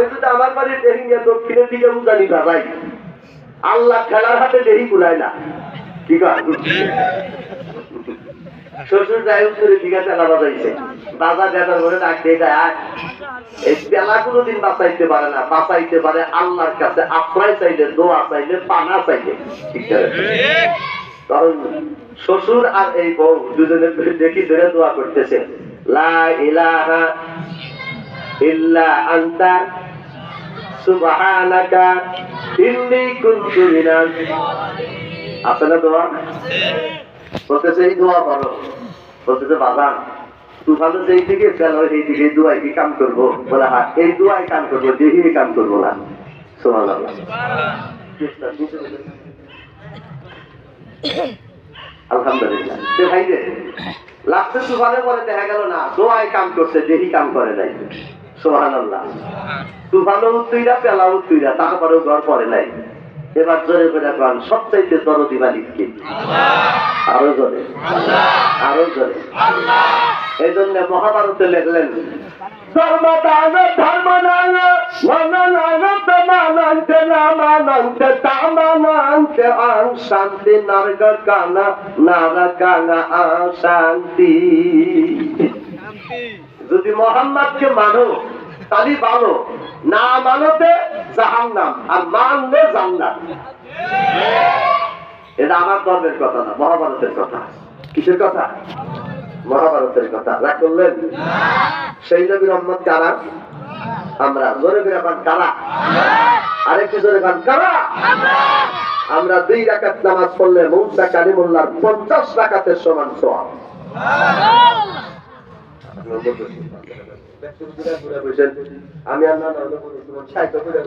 আমি যদি আমার বাড়ির দেহি নিয়ে দক্ষিণের দিকে উজানি বাজাই আল্লাহ খেলার হাতে দেহি কুলায় না। আছে শ্বশুর যাই তেলা বাজাইছে। ডাক দিয়ে আয়। এই বাঁচাইতে পারে না, বাঁচাইতে পারে আল্লাহর কাছে, আশ্রয় চাইলে, দোয়া চাইলে, পানা চাইলে। ঠিক কারণ শ্বশুর আর এই বউ দুজনে দেখি ধরে দোয়া করতেছে, লা ইলাহা ইল্লা আনতা সুবহানাকা কুনতু মিনাল আছে না দোয়া বলতেছে দোয়া করো। বলতেছে বাবা তুফানো যেই দিকে সেই দিকে দোয়াই কি কাম করব? বলে হ্যাঁ এই দোয়াই কাম করব দেখি কাম করব না। সোমান আলহামদুলিল্লাহ। ভাই রে লাস্টে তুফানের পরে দেখা গেল না দোয়াই কাম করছে, দেহি কাম করে নাই। সোহান আল্লাহ তুফানো উত্তইরা পেলা তারপরেও ঘর পরে নাই। এবার জোরে করে পান সবচাইতে দরদি মালিককে আরও জোরে। আরও জোরে। এই জন্য মহাভারতে লেখলেন ধর্মদান নামানন্তে তামানন্তে আং শান্তি নর্গ কানা নার কানা আং শান্তি। যদি মোহাম্মদকে মানো তাহলে ভালো না মানতে জাহান্নাম, আর মানলে জান্নাত। এটা আমার ধর্মের কথা না, মহাভারতের কথা। কিসের কথা? মহাভারতের কথা। রাগ করলেন? সেই নবী রহমত কারা? আমরা। জোরে পান কারা? আরেকটু জোরে পান কারা? আমরা দুই রাকাত নামাজ পড়লে মৌসা কালিমুল্লাহর পঞ্চাশ রাকাতের সমান সোয়াব আমি করে